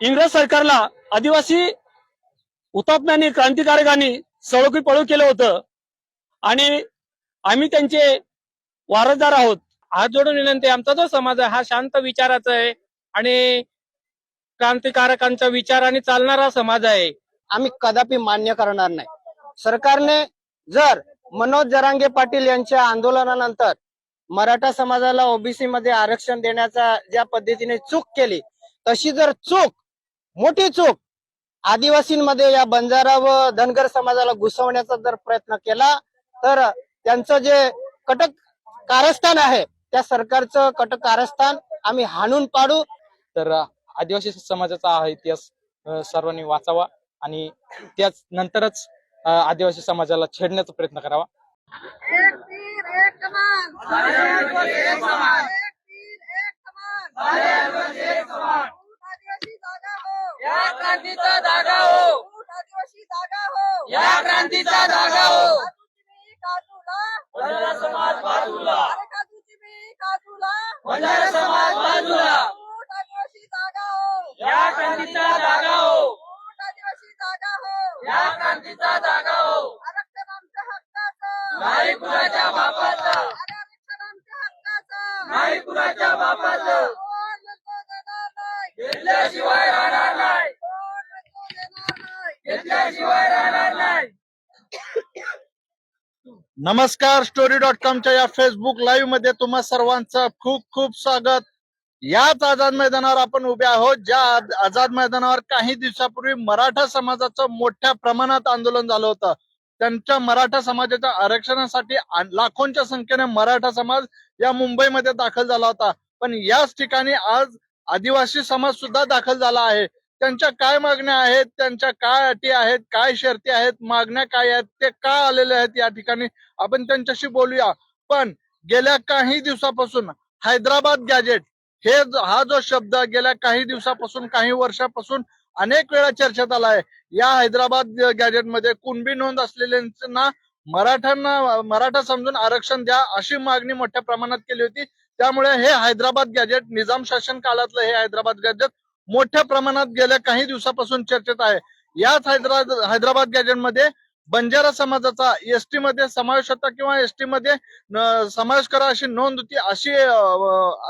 इंग्रज सरकारला आदिवासी हुतात्म्यांनी क्रांतिकारकांनी सळोकी पळू केलं होतं. आणि आम्ही त्यांचे वारसदार आहोत. हात जोडून विनंती आमचा जो समाज आहे हा शांत विचाराचा आहे आणि क्रांतिकारकांचा विचाराने चालणारा समाज आहे. आम्ही कदापि मान्य करणार नाही. सरकारने जर मनोज जरांगे पाटील यांच्या आंदोलनानंतर मराठा समाजाला ओबीसी मध्ये आरक्षण देण्याचा ज्या पद्धतीने चूक केली तशी जर चूक मोठी चूक. आदिवासींमध्ये या बंजारा व धनगर समाजाला घुसवण्याचा जर प्रयत्न केला तर त्यांचं जे कटक कारस्थान आहे त्या सरकारचं कटक कारस्थान आम्ही हाणून पाडू. तर आदिवासी समाजाचा हा इतिहास सर्वांनी वाचावा आणि त्याच नंतरच आदिवासी समाजाला छेडण्याचा प्रयत्न करावा. एक या क्रांतीचा जागा हो. आदिवासी जागा हो. या क्रांतीचा जागा हो. काजूला. समाज बाजूला. अरे काजूची मी काजूला. समाज बाजूला ऊट आदिवासी जागा हो या क्रांतीचा जागा हो ऊट आदिवासी जागा हो या क्रांतीचा जागा हो आरक्षण आमच्या हक्काचं नाही कुणाच्या बापाचा अरे आरक्षण आमच्या हक्काचं नाही कुणाच्या बापाचं कोण नको देणार नाही घेतल्याशिवाय राहणार नाही कोण नको देणार नाही घेतल्याशिवाय राहणार नाही नमस्कार स्टोरी डॉट कॉमच्या या फेसबुक लाईव्हमध्ये तुम्हा सर्वांचं खूप खूप स्वागत. याच आझाद मैदानावर आपण उभे आहोत ज्या आझाद मैदानावर काही दिवसापूर्वी मराठा समाजाचं मोठ्या प्रमाणात आंदोलन झालं होतं. त्यांच्या मराठा समाजाच्या आरक्षणासाठी लाखोंच्या संख्येने मराठा समाज या मुंबईमध्ये दाखल झाला होता. पण याच ठिकाणी आज आदिवासी समाज सुद्धा दाखल झाला आहे. त्यांच्या काय मागण्या आहेत त्यांच्या काय अटी आहेत काय शर्ती आहेत मागण्या काय आहेत ते का आलेले आहेत या ठिकाणी आपण त्यांच्याशी बोलूया. पण गेल्या काही दिवसापासून हैदराबाद गॅजेट हे हा जो शब्द गेल्या काही दिवसापासून काही वर्षापासून अनेक वेळा चर्चेत आला आहे या हैदराबाद गॅजेटमध्ये कुणबी नोंद असलेल्यांना मराठ्यांना मराठा समजून आरक्षण द्या अशी मागणी मोठ्या प्रमाणात केली होती. त्यामुळे हे हैदराबाद गॅजेट निजाम शासन काळातलं हे हैदराबाद गॅजेट मोठ्या प्रमाणात गेल्या काही दिवसापासून चर्चेत आहे. याच हैदराबाद हैदराबाद गॅजेटमध्ये बंजारा समाजाचा एसटी मध्ये समावेश होता किंवा एसटी मध्ये समावेश करा अशी नोंद होती अशी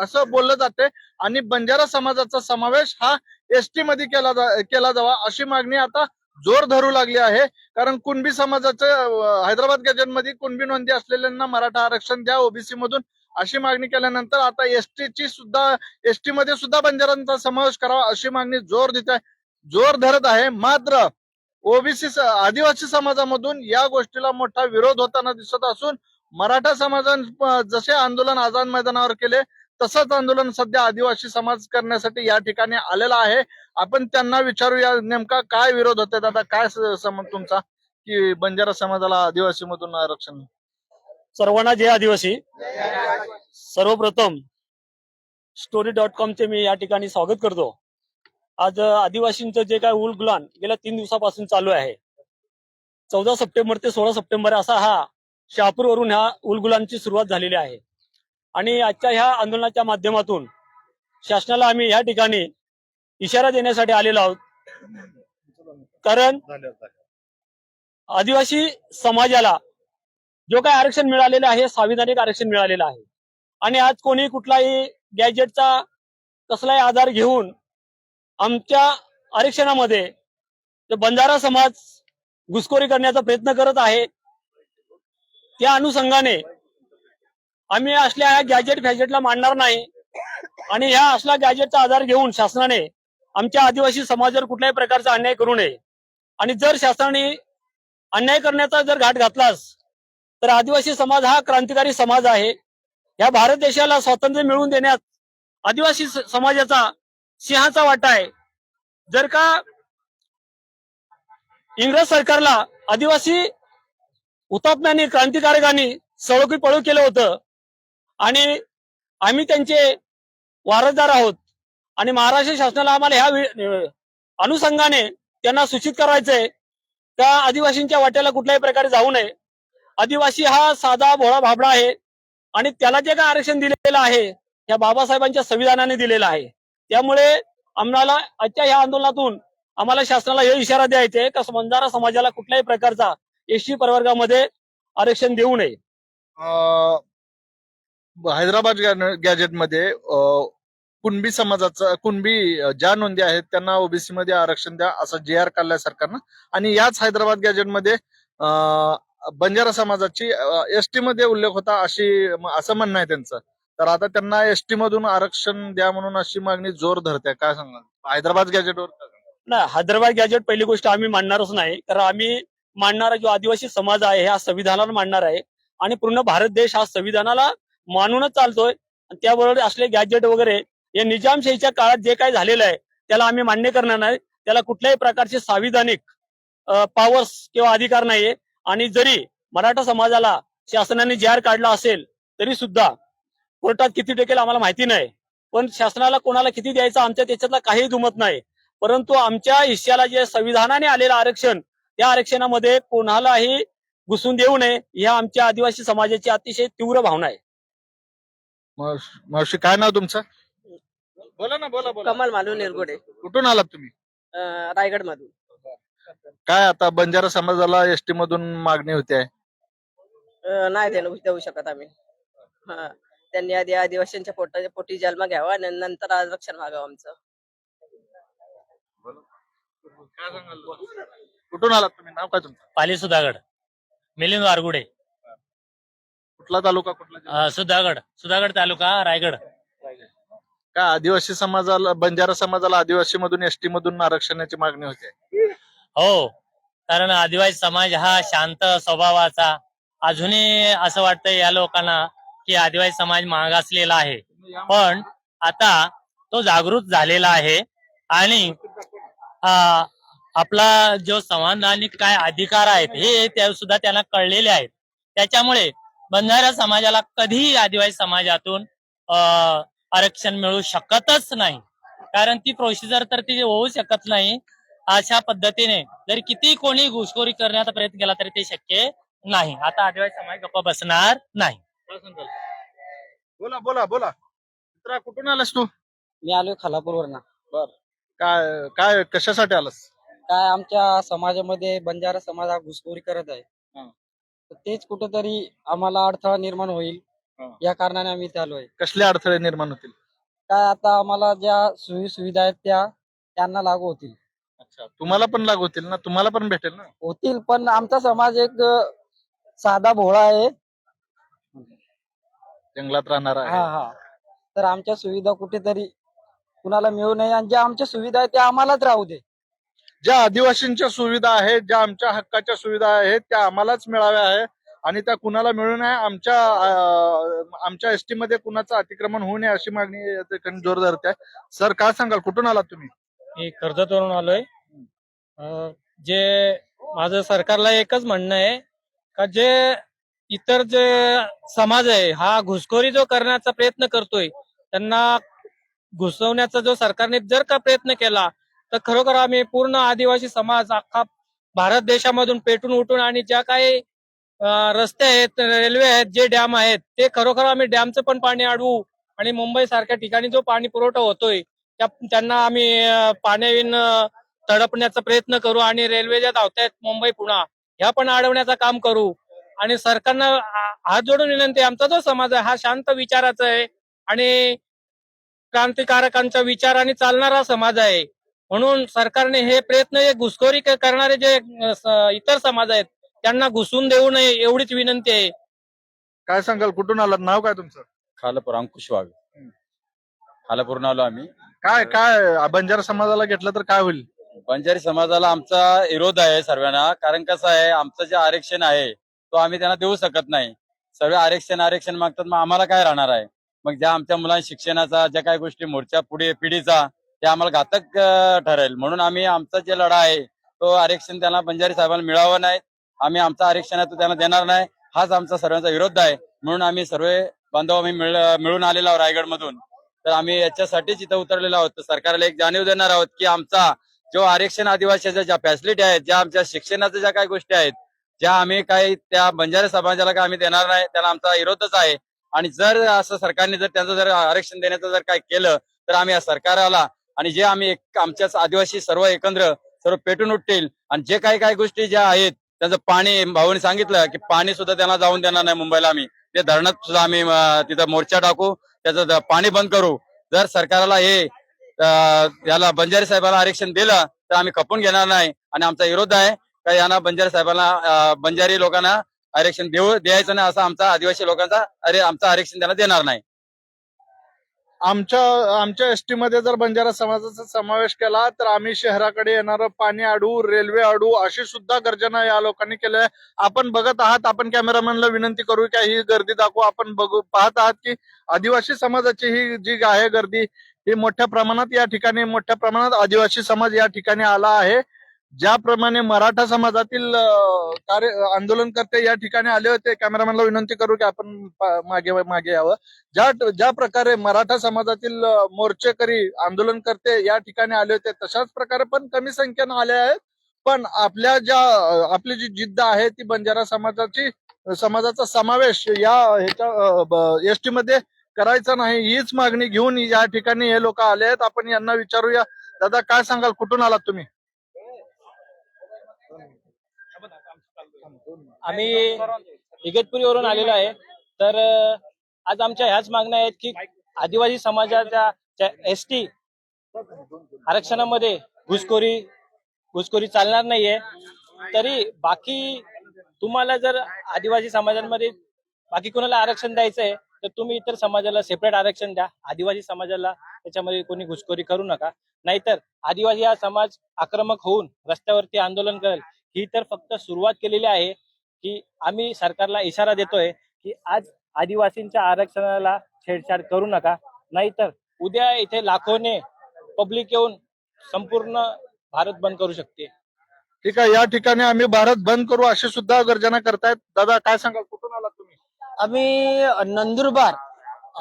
असं बोललं जाते. आणि बंजारा समाजाचा समावेश हा एसटी मध्ये केला जा- केला जावा अशी मागणी आता जोर धरू लागली आहे. कारण कुणबी समाजाचं हैदराबाद गॅजेटमध्ये कुणबी नोंदी असलेल्यांना मराठा आरक्षण द्या ओबीसी मधून अशी मागणी केल्यानंतर आता एसटी ची सुद्धा एसटी मध्ये सुद्धा बंजारांचा समावेश करावा अशी मागणी जोर देत आहे जोर धरत आहे. मात्र ओबीसी आदिवासी समाजामधून या गोष्टीला मोठा विरोध होताना दिसत असून मराठा समाजान जसे आंदोलन आझाद मैदानावर केले तसंच आंदोलन सध्या आदिवासी समाज करण्यासाठी या ठिकाणी आलेला आहे. आपण त्यांना विचारूया नेमका काय विरोध होते आता काय समज तुमचा? की बंजारा समाजाला आदिवासी मधून आरक्षण सर्वांना जय आदिवासी. सर्वप्रथम स्टोरी डॉट कॉमचे मी या ठिकाणी स्वागत करतो. आज आदिवासींचं जे काय उलगुलान गेल्या तीन दिवसापासून चालू आहे. चौदा सप्टेंबर ते सोळा सप्टेंबर असा हा शहापूरवरून ह्या उलगुलांची सुरुवात झालेली आहे. आणि आजच्या ह्या आंदोलनाच्या माध्यमातून शासनाला आम्ही या ठिकाणी इशारा देण्यासाठी आलेलो आहोत. कारण आदिवासी समाजाला जो काय आरक्षण मिळालेलं आहे संविधानिक आरक्षण मिळालेलं आहे. आणि आज कोणी कुठलाही गॅजेटचा कसलाही आधार घेऊन आमच्या आरक्षणामध्ये बंजारा समाज घुसखोरी करण्याचा प्रयत्न करत आहे त्या अनुषंगाने आम्ही असल्या ह्या गॅजेट फॅजेटला मांडणार नाही. आणि ह्या असला गॅजेटचा आधार घेऊन शासनाने आमच्या आदिवासी समाजावर कुठल्याही प्रकारचा अन्याय करू नये. आणि जर शासनाने अन्याय करण्याचा जर घाट घातलास तर आदिवासी समाज हा क्रांतिकारी समाज आहे. या भारत देशाला स्वातंत्र्य मिळवून देण्यात आदिवासी समाजाचा सिंहाचा वाटा आहे. जर का इंग्रज सरकारला आदिवासी हुतात्म्यांनी क्रांतिकारकांनी सळोकी पळू केलं होतं आणि आम्ही त्यांचे वारसदार आहोत आणि महाराष्ट्र शासनाला आम्हाला ह्या अनुषंगाने त्यांना सूचित करायचंय त्या आदिवासींच्या वाट्याला कुठल्याही प्रकारे जाऊ नये. आदिवासी हा साधा भोळा भाबडा आहे. आणि त्याला जे काय आरक्षण दिलेलं आहे या बाबासाहेबांच्या संविधानाने दिलेलं आहे. त्यामुळे आम्हाला आजच्या या आंदोलनातून आम्हाला शासनाला हे इशारा द्यायचा आहे का बंजारा समाजाला कुठल्याही प्रकारचा एसटी प्रवर्गामध्ये आरक्षण देऊ नये. हैदराबाद गॅजेटमध्ये कुणबी समाजाचा कुणबी ज्या नोंदी आहेत त्यांना ओबीसी मध्ये आरक्षण द्या असं जे आर काढलाय सरकारनं. आणि याच हैदराबाद गॅजेटमध्ये बंजारा समाजाची एसटी मध्ये उल्लेख होता अशी असं म्हणणं आहे त्यांचं. तर आता त्यांना एसटी मधून आरक्षण द्या म्हणून अशी मागणी जोर धरते काय सांगाल? हैदराबाद गॅजेटवर नाही हैदराबाद गॅजेट पहिली गोष्ट आम्ही मांडणारच नाही. कारण आम्ही मांडणारा जो आदिवासी समाज आहे हा संविधानाला मांडणार आहे. आणि पूर्ण भारत देश हा संविधानाला मानूनच चालतोय. आणि त्याबरोबर असले गॅजेट वगैरे हे निजामशाहीच्या काळात जे काही झालेलं आहे त्याला आम्ही मान्य करणार नाही. त्याला कुठल्याही प्रकारचे संविधानिक पॉवर्स किंवा अधिकार नाहीये. आणि जरी मराठा समाजाला शासनाने जाहीर काढला असेल तरी सुद्धा कोर्टात किती टेकेल आम्हाला माहिती नाही. पण शासनाला कोणाला किती द्यायचं आमच्या त्याच्यातला काही दुमत नाही. परंतु आमच्या हिश्श्याला जे संविधानाने आलेलं आरक्षण त्या आरक्षणामध्ये कोणालाही घुसून देऊ नये ह्या आमच्या आदिवासी समाजाची अतिशय तीव्र भावना आहे. मावशी, काय नाव तुमचं? बोला ना बोला बोला. कमल मालू निरगुडे. कुठून आलात तुम्ही? रायगड मधून काय आता बंजारा समाजाला एसटी मधून मागणी होते आहे? नाही देणं देऊ शकत आम्ही. हा. त्यांनी आधी आदिवासींच्या पोटा पोटी जन्म घ्यावा आणि नंतर आरक्षण मागावं आमचं. कुठून आलात तुम्ही? नाव काय तुमचं? पाली सुधागड. मिलिंद वारगुडे. कुठला तालुका कुठला जिल्हा? अं, सुधागड. सुधागड तालुका रायगड. काय आदिवासी समाजाला बंजारा समाजाला आदिवासी मधून एसटी मधून आरक्षणाची मागणी होते हो. कारण आदिवासी समाज हा शांत स्वभावाचा. अजूनही असं वाटतं या लोकांना की आदिवासी समाज मागासलेला आहे. पण आता तो जागृत झालेला आहे आणि आपला जो संवैधानिक काय अधिकार आहेत हे त्या सुद्धा त्यांना कळलेले आहेत. त्याच्यामुळे बंजारा समाजाला कधीही आदिवासी समाजातून आरक्षण मिळू शकतच नाही. कारण ती प्रोसिजर तर ती होऊ शकत नाही. अशा पद्धतीने जर किती कोणी घुसखोरी करण्याचा प्रयत्न केला तरी ते शक्य नाही. आता आदिवासी समाज गप्पा बसणार नाही. बोला बोला बोला. मित्रा कुठून आलास तू? मी आलोय खालापूरवरनं. काय काय कशासाठी आलास? काय आमच्या समाजामध्ये बंजारा समाज हा घुसखोरी करत आहे. हं. तर तेच कुठेतरी आम्हाला अडथळा निर्माण होईल. हं. या कारणाने आम्ही इथे आलोय. कसले अडथळे निर्माण होतील? काय आता आम्हाला ज्या सोयी सुविधा आहेत त्या त्यांना लागू होतील. अच्छा. तुम्हाला पण लागू होतील ना? तुम्हाला पण भेटेल ना? होतील पण आमचा समाज एक अ, साधा भोळा आहे. जंगलात राहणार हा आहे. हा तर आमच्या सुविधा कुठेतरी कुणाला मिळू नये आणि ज्या आमच्या सुविधा आहेत त्या आम्हालाच राहू दे. ज्या आदिवासींच्या सुविधा आहेत ज्या आमच्या हक्काच्या सुविधा आहेत त्या आम्हालाच मिळाव्या आहे आणि त्या कुणाला मिळू नये आमच्या अं, आमच्या एसटी मध्ये कुणाचं अतिक्रमण होऊ नये अशी मागणी या ठिकाणी जोर धरते सर काय सांगाल? कुठून आलात तुम्ही? मी कर्जतवरून आलोय. जे माझं सरकारला एकच म्हणणं आहे का जे इतर जे समाज आहे हा घुसखोरी जो करण्याचा प्रयत्न करतोय त्यांना घुसवण्याचा जो सरकारने जर का प्रयत्न केला तर खरोखर आम्ही पूर्ण आदिवासी समाज अख्खा भारत देशामधून पेटून उठून आणि ज्या काही रस्ते आहेत रेल्वे आहेत जे डॅम आहेत ते खरोखर आम्ही डॅमचं पण पाणी अडवू आणि मुंबई सारख्या ठिकाणी जो पाणी पुरवठा होतोय त्यांना आम्ही पाण्याविन तडपण्याचा प्रयत्न करू आणि रेल्वे ज्या धावतायत मुंबई पुणा ह्या पण अडवण्याचं काम करू. आणि सरकारनं हात जोडून विनंती आहे, आमचा जो समाज आहे हा शांत विचाराचा आहे आणि क्रांतिकारकांच्या विचाराने चालणारा समाज आहे. म्हणून सरकारने हे प्रयत्न हे घुसखोरी करणारे जे इतर समाज आहेत त्यांना घुसून देऊ नये एवढीच विनंती आहे. काय सांगाल? कुठून आलात? नाव काय तुमचं? खालापूर अंकुश वाघ. खालापूरहून आलो आम्ही. काय काय बंजारा समाजाला घेतलं तर काय होईल? बंजारी समाजाला आमचा विरोध आहे सर्वांना. कारण कसं आहे आमचं जे आरक्षण आहे तो आम्ही त्यांना देऊ शकत नाही. सर्व आरक्षण आरक्षण मागतात मग आम्हाला काय राहणार आहे? मग ज्या आमच्या मुलांच्या शिक्षणाचा ज्या काही गोष्टी मोर्चा पुढे पिढीचा ते आम्हाला घातक ठरेल. म्हणून आम्ही आमचा जे लढा आहे तो आरक्षण त्यांना बंजारी साहेबांना मिळावं नाही. आम्ही आमचा आरक्षण आहे तो त्यांना देणार नाही. हाच आमचा सर्वांचा विरोध आहे. म्हणून आम्ही सर्व बांधव आम्ही मिळून आलेलो रायगड मधून तर आम्ही याच्यासाठीच इथं उतरलेलो आहोत. तर सरकारला एक जाणीव देणार आहोत की आमचा जो आरक्षण आदिवासीच्या ज्या फॅसिलिटी आहेत ज्या आमच्या शिक्षणाच्या ज्या काही गोष्टी आहेत ज्या आम्ही काही त्या बंजारे समाजाला काय आम्ही देणार नाही त्याला आमचा विरोधच आहे. आणि जर असं सरकारने जर त्यांचं जर आरक्षण देण्याचं जर काय केलं तर आम्ही या सरकाराला आणि जे आम्ही आमच्याच आदिवासी सर्व एकंद्र सर्व पेटून उठतील. आणि जे काही काही गोष्टी ज्या आहेत त्यांचं पाणी भाऊने सांगितलं की पाणी सुद्धा त्यांना जाऊन देणार नाही मुंबईला आम्ही. ते धरणात सुद्धा आम्ही तिथं मोर्चा टाकू. त्याचं पाणी बंद करू. जर सरकारला हे याला बंजारी साहेबाला आरक्षण दिलं तर आम्ही खपून घेणार नाही. आणि आमचा विरोध आहे का यांना बंजारी साहेबांना बंजारी लोकांना आरक्षण देऊ द्यायचं नाही असं आमचा आदिवासी लोकांचा अरे आमचं आरक्षण त्यांना देणार नाही. आमच्या आमच्या एसटी मध्ये जर बंजारा समाजाचा समावेश केला तर आम्ही शहराकडे येणारं पाणी अडवू रेल्वे अडवू अशी सुद्धा गर्जना या लोकांनी केली आहे. आपण बघत आहात आपण कॅमेरामॅनला विनंती करू की ही गर्दी दाखवू. आपण बघू पाहत आहात की आदिवासी समाजाची ही जी आहे गर्दी ही मोठ्या प्रमाणात या ठिकाणी मोठ्या प्रमाणात आदिवासी समाज या ठिकाणी आला आहे. ज्याप्रमाणे मराठा समाजातील कार्य आंदोलनकर्ते या ठिकाणी आले होते कॅमेरामॅनला विनंती करू की आपण मागे मागे यावं. ज्या ज्या प्रकारे मराठा समाजातील मोर्चेकरी आंदोलनकर्ते या ठिकाणी आले होते तशाच प्रकारे पण कमी संख्येनं आले आहेत. पण आपल्या ज्या आपली जी जिद्द आहे ती बंजारा समाजाची समाजाचा समावेश या ह्याच्या एसटी मध्ये करायचा नाही हीच मागणी घेऊन या ठिकाणी हे लोक आले आहेत. आपण यांना विचारूया. दादा काय सांगाल? कुठून आलात तुम्ही? आम्ही इगतपुरीवरून आलेलो आहे. तर आज आमच्या ह्याच मागण्या आहेत की आदिवासी समाजाच्या एस टी आरक्षणामध्ये घुसखोरी घुसखोरी चालणार नाहीये. तरी बाकी तुम्हाला जर आदिवासी समाजांमध्ये बाकी कोणाला आरक्षण द्यायचंय तर तुम्ही इतर समाजाला सेपरेट आरक्षण द्या. आदिवासी समाजाला त्याच्यामध्ये कोणी घुसखोरी करू नका. नाहीतर आदिवासी हा समाज आक्रमक होऊन रस्त्यावरती आंदोलन करेल. ही तर फक्त सुरुवात केलेली आहे. की आम्ही सरकारला इशारा देतोय की आज आदिवासींच्या आरक्षणाला छेडछाड करू नका. नाहीतर उद्या इथे लाखोने पब्लिक येऊन संपूर्ण भारत बंद करू शकते. ठीक आहे या ठिकाणी आम्ही भारत बंद करू अशी सुद्धा गर्जना करतायत. दादा काय सांगाल? कुठून आलात तुम्ही? आम्ही नंदुरबार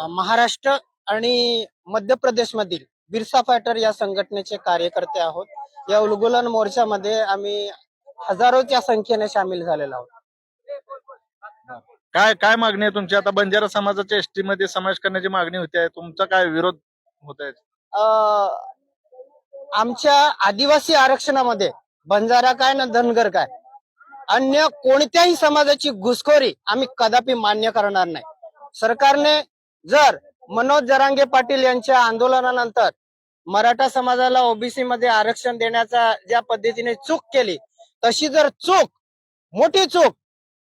महाराष्ट्र आणि मध्य प्रदेश मधील बिरसा फायटर या संघटनेचे कार्यकर्ते आहोत. या उलगुलन मोर्चामध्ये आम्ही हजारोच्या संख्येने सामील झालेलो आहोत. काय काय मागणी आहे तुमची? आता बंजारा समाजाच्या एसटी मध्ये समावेश करण्याची मागणी होती आहे. तुमचा काय विरोध होत आहे? आमच्या आदिवासी आरक्षणामध्ये बंजारा काय ना धनगर काय? अन्य कोणत्याही समाजाची घुसखोरी आम्ही कदापि मान्य करणार नाही. सरकारने जर मनोज जरांगे पाटील यांच्या आंदोलनानंतर मराठा समाजाला ओबीसी मध्ये आरक्षण देण्याचा ज्या पद्धतीने चूक केली तशी जर चूक मोठी चूक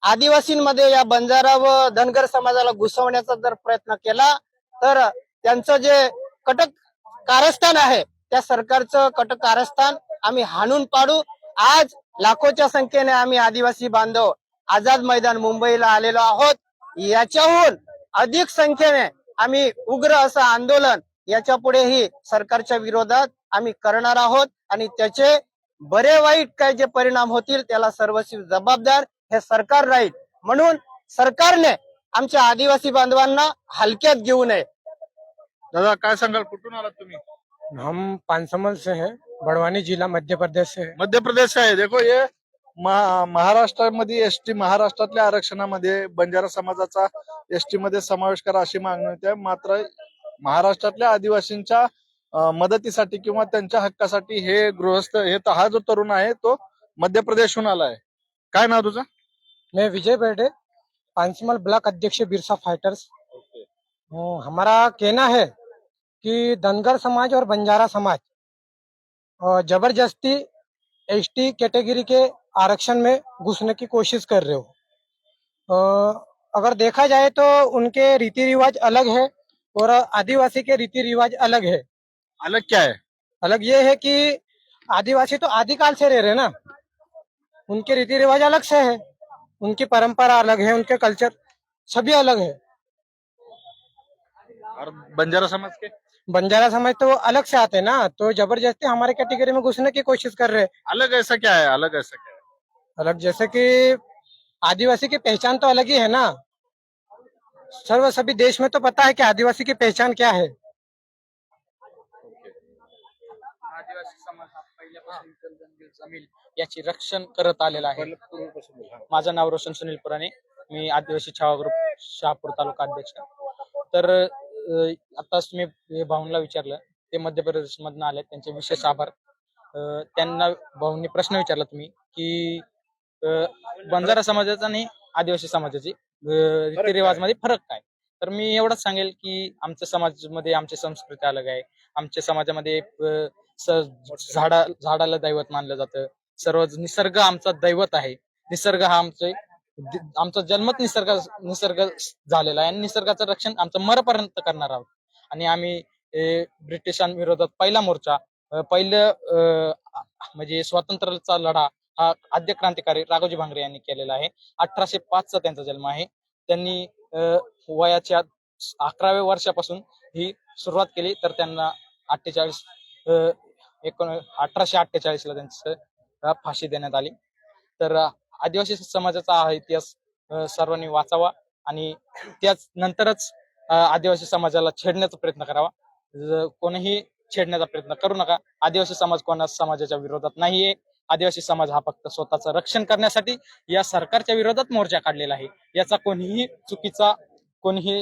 आदिवासींमध्ये या बंजारा व धनगर समाजाला घुसवण्याचा जर प्रयत्न केला तर त्यांचं जे कटक कारस्थान आहे त्या सरकारचं कटक कारस्थान आम्ही हाणून पाडू. आज लाखोच्या संख्येने आम्ही आदिवासी बांधव आझाद मैदान मुंबईला आलेलो आहोत. याच्याहून अधिक संख्येने आम्ही उग्र असं आंदोलन याच्या पुढेही सरकारच्या विरोधात आम्ही करणार आहोत. आणि त्याचे बरे वाईट काय जे परिणाम होतील त्याला सर्वस्वी जबाबदार हे सरकार राहील. म्हणून सरकारने आमच्या आदिवासी बांधवांना हलक्यात घेऊ नये. दादा काय सांगाल? कुठून आलात तुम्ही? हम पानसमल से हैं बड़वानी जिला मध्य प्रदेश से। है मध्य प्रदेश आहे. देखो ये महा- महाराष्ट्रामध्ये एसटी महाराष्ट्रातल्या आरक्षणामध्ये बंजारा समाजाचा एसटी मध्ये समावेश करा अशी मागणी होती. मात्र महाराष्ट्रातल्या आदिवासींच्या अं, मदतीसाठी किंवा त्यांच्या हक्कासाठी हे गृहस्थ हे त- हा जो तरुण आहे तो मध्य प्रदेशहून आलाय. काय नाव तुझं? मैं विजय बेर्डे पानसमल ब्लॉक अध्यक्ष बिरसा फाइटर्स। हम्म, हमारा कहना है कि धनगर समाज और बंजारा समाज ज़बरदस्ती एसटी कैटेगरी के आरक्षण में घुसने की कोशिश कर रहे हो। अगर देखा जाए तो उनके रीति रिवाज अलग है और आदिवासी के रीति रिवाज अलग है। अलग क्या है? अलग ये है कि आदिवासी तो आदिकाल से रह रहे ना उनके रीति रिवाज अलग से है। उनकी परंपरा अलग है उनके कल्चर सभी अलग है। और बंजारा समाज के? बंजारा समाज तो अलग से आते हैं ना तो ज़बरदस्ती हमारे कैटेगरी में घुसने की कोशिश कर रहे हैं। अलग ऐसा क्या है? अलग ऐसा क्या है? अलग जैसे कि आदिवासी की पहचान तो अलग ही है ना। सर्व सभी देश में तो पता है कि आदिवासी की पहचान क्या है। आदिवासी समाज जमीन याची रक्षण करत आलेला आहे. माझं नाव रोशन सुनील पुराणे. मी आदिवासी छावा ग्रुप शहापूर तालुका अध्यक्ष. तर आताच मी भाऊंना विचारलं. ते मध्य प्रदेश मधनं आले त्यांचे विशेष आभार. अं, त्यांना भाऊंनी प्रश्न विचारला तुम्ही की अं, बंजारा समाजाचा आणि आदिवासी समाजाची रीतीरिवाजमध्ये फरक काय? तर मी एवढंच सांगेल की आमच्या समाजामध्ये आमची संस्कृती अलग आहे. आमच्या समाजामध्ये झाडा झाडाला दैवत मानलं जातं. सर्व निसर्ग आमचा दैवत आहे. निसर्ग हा आमचे आमचा जन्मच निसर्ग निसर्ग झालेला आहे. आणि निसर्गाचं रक्षण आमचं मरपर्यंत करणार आहोत. आणि आम्ही ब्रिटिशांविरोधात पहिला मोर्चा पहिलं म्हणजे स्वातंत्र्याचा लढा हा आद्य क्रांतिकारी राघोजी भांगरे यांनी केलेला आहे. अठराशे पाचचा त्यांचा जन्म आहे. त्यांनी वयाच्या अकराव्या वर्षापासून ही सुरुवात केली. तर त्यांना अठ्ठेचाळीस एकोण अठराशे अठ्ठेचाळीसला त्यांचं फाशी देण्यात आली. तर आदिवासी समाजाचा हा इतिहास सर्वांनी वाचावा आणि त्याच नंतरच आदिवासी समाजाला छेडण्याचा प्रयत्न करावा. कोणीही छेडण्याचा प्रयत्न करू नका आदिवासी समाज कोणा समाजाच्या विरोधात नाहीये. आदिवासी समाज हा फक्त स्वतःचं रक्षण करण्यासाठी या सरकारच्या विरोधात मोर्चा काढलेला आहे. याचा कोणीही चुकीचा कोणीही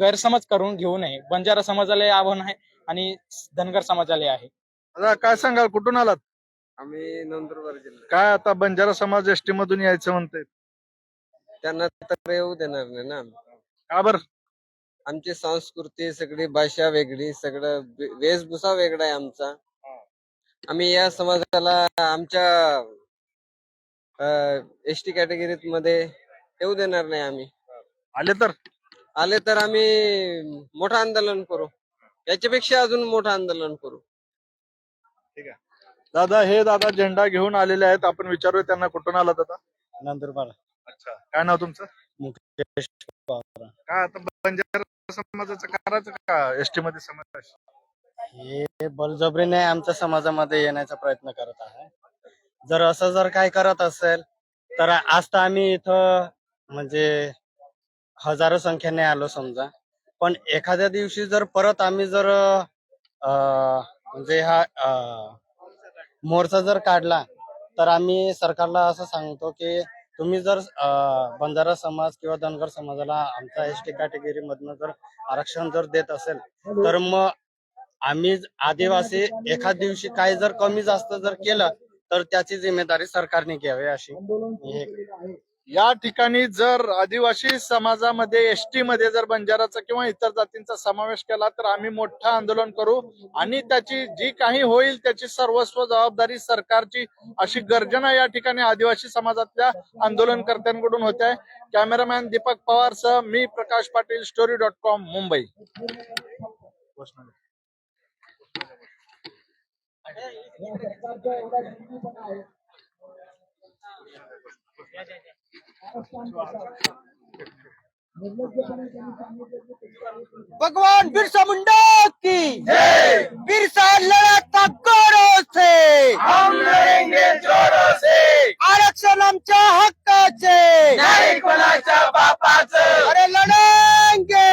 गैरसमज करून घेऊ नये. बंजारा समाजालाही आव्हान आहे आणि धनगर समाजालाही आहे. आता काय सांगाल? कुठून आलात? आम्ही नंदुरबार जिल्हा काय आता बंजारा समाज एसटी मधून यायचं म्हणतायत त्यांना तर येऊ देणार नाही ना का बर? आमची संस्कृती सगळी भाषा वेगळी सगळं वे- वेशभूषा वेगळा आहे आमचा. आम्ही या समाजाला आमच्या एस टी कॅटेगरीत मध्ये येऊ देणार नाही आम्ही. आले तर? आले तर आम्ही मोठं आंदोलन करू. याच्यापेक्षा अजून मोठं आंदोलन करू. दादा हे दादा झेंडा घेऊन आलेले आहेत. आपण विचारूया त्यांना कुठून आला दादा? नंदुरबार. अच्छा. काय नाव तुमचं? मुकेश काय आता बंजारा समाजाचं करायचं का? एसटी मध्ये समाज? हे बलजबरीने आमच्या समाजामध्ये येण्याचा प्रयत्न करत आहे. जर असं जर काय करत असेल तर आज तर आम्ही इथं म्हणजे हजारो संख्येने आलो समजा. पण एखाद्या दिवशी जर परत आम्ही जर अं, म्हणजे हा मोर्चा जर काढला तर आम्ही सरकारला असं सांगतो की तुम्ही जर बंजारा समाज किंवा धनगर समाजाला आमच्या एस टी कॅटेगरी मधनं जर आरक्षण जर देत असेल तर मग आम्ही आदिवासी एखाद दिवशी काही जर कमी जास्त जर केलं तर त्याची जिम्मेदारी सरकारने घ्यावी अशी. या ठिकाणी जर आदिवासी समाजामध्ये एसटी मध्ये जर बंजाराचा किंवा इतर जातींचा समावेश केला तर आम्ही मोठं आंदोलन करू आणि त्याची जी काही होईल त्याची सर्वस्व जबाबदारी सरकारची अशी गर्जना या ठिकाणी आदिवासी समाजातल्या आंदोलनकर्त्यांकडून होत. आहे कॅमेरामॅन दीपक पवार सह मी Prakash Patil story dot com Mumbai. भगवान बिरसा मुंडा की बिरसा लड़ा था गोरों से। हम लड़ेंगे जोरों से। आरक्षण हम आमच्या हक्काचे। नाही बापा से अरे लड़ेंगे।